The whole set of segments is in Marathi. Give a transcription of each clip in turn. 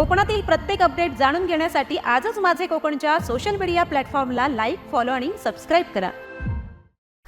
कोकणातील प्रत्येक अपडेट जाणून घेण्यासाठी आजच माझे कोकणच्या सोशल मीडिया प्लॅटफॉर्मला लाईक फॉलो आणि सबस्क्राईब करा.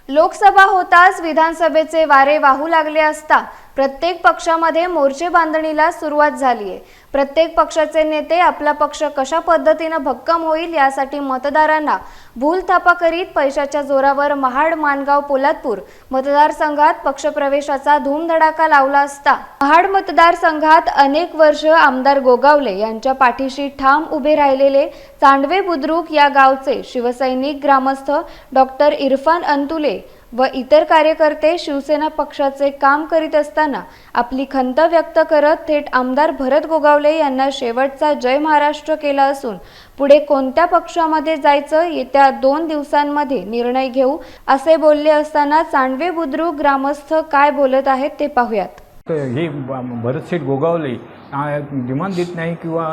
लोकसभा होताच विधानसभेचे वारे वाहू लागले असता प्रत्येक पक्षामध्ये मोर्चे बांधणीला सुरुवात झाली आहे प्रत्येक पक्षाचे नेते आपला पक्ष कशा पद्धतीनं भक्कम होईल यासाठी मतदारांना भूलथापा करीत पैशाच्या जोरावर महाड मानगाव पोलादपूर मतदारसंघात पक्षप्रवेशाचा धूमधडाका लावला असता महाड मतदारसंघात अनेक वर्ष आमदार गोगावले यांच्या पाठीशी ठाम उभे राहिलेले चांडवे बुद्रुक या गावचे शिवसैनिक ग्रामस्थ डॉक्टर इरफान अंतुले व इतर कार्यकर्ते शिवसेना पक्षाचे काम करीत असताना आपली खंत व्यक्त करत थेट आमदार भरत गोगावले यांना शेवटचा जय महाराष्ट्र केला असून पुढे कोणत्या पक्षामध्ये जायचं येत्या दोन दिवसांमध्ये निर्णय घेऊ असे बोलले असताना चांडवे बुद्रुक ग्रामस्थ काय बोलत आहेत ते पाहूयात. हे गोगावले डिमांड देत नाही किंवा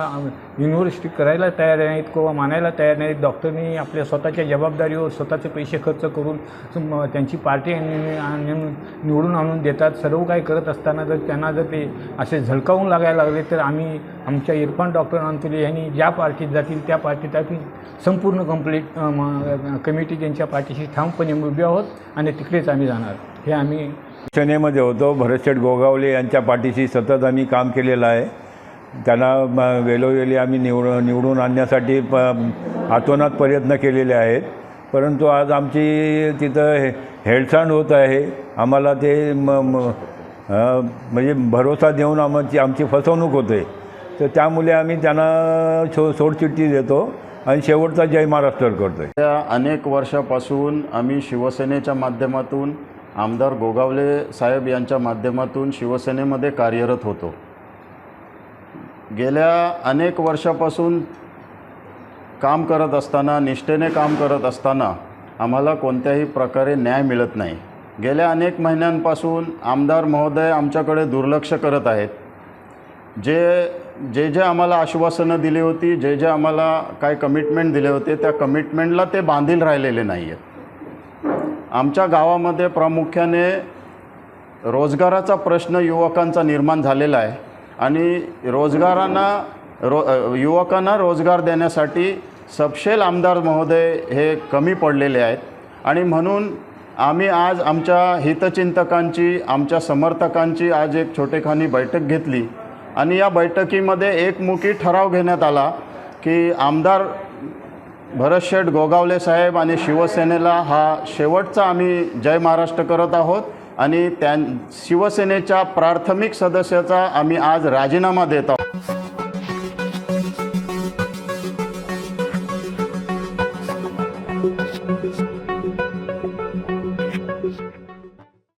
युनिव्हर्सिटी करायला तयार नाहीत किंवा मानायला तयार नाहीत. डॉक्टरनी आपल्या स्वतःच्या जबाबदारीवर स्वतःचे पैसे खर्च करून त्यांची पार्टी निवडून आणून देतात. सर्व काही करत असताना जर त्यांना जर ते असे झळकावून लागायला लागले तर आम्ही आमच्या इरफान डॉक्टर अंतुले यांनी ज्या पार्टीत जातील त्या पार्टीत आम्ही संपूर्ण कंप्लीट कमिटी त्यांच्या पार्टीशी ठामपणे उभे आहोत आणि तिकडेच आम्ही जाणार. हे आम्ही सेनेमध्ये होतो. भरतशेठ गोगावले यांच्या पाठीशी सतत आम्ही काम केलेलं आहे. त्यांना म, वेळोवेळी आम्ही निवड निवडून आणण्यासाठी प हातोनात प्रयत्न केलेले आहेत. परंतु आज आमची तिथं हे हेळसांड होत आहे. आम्हाला ते म म्हणजे भरोसा देऊन आमची आमची फसवणूक होते. तर त्यामुळे आम्ही त्यांना सो सोडचिठ्ठी देतो आणि शेवटचा जय महाराष्ट्र करतो आहे अनेक वर्षापासून आम्ही शिवसेनेच्या माध्यमातून आमदार गोगावले साहेब यांच्या माध्यमातून शिवसेनेमध्ये कार्यरत होतो. गेल्या अनेक वर्षापासून काम करत असताना निष्ठेने काम करत असताना आम्हाला कोणत्याही प्रकारे न्याय मिळत नाही. गेल्या अनेक महिन्यांपासून आमदार महोदय आमच्याकडे दुर्लक्ष करत आहेत. जे जे जे आम्हाला आश्वासनं दिली होती जे जे आम्हाला काय कमिटमेंट दिले होते त्या कमिटमेंटला ते बांधील राहिलेले नाही आहेत आमच्या गावामध्ये प्रामुख्याने रोजगाराचा प्रश्न युवकांचा निर्माण झालेला आहे. आणि रोजगारांना रो युवकांना रोजगार देण्यासाठी सपशेल आमदार महोदय हे कमी पडलेले आहेत. आणि म्हणून आम्ही आज आमच्या हितचिंतकांची आमच्या समर्थकांची आज एक छोटेखानी बैठक घेतली. आणि या बैठकीमध्ये एकमुखी ठराव घेण्यात आला की आमदार भरतशेठ गोगावले साहेब आणि शिवसेनेला हा शेवटचा आम्ही जय महाराष्ट्र करत आहोत आणि त्या शिवसेनेच्या प्राथमिक सदस्याचा आम्ही आज राजीनामा देत आहोत.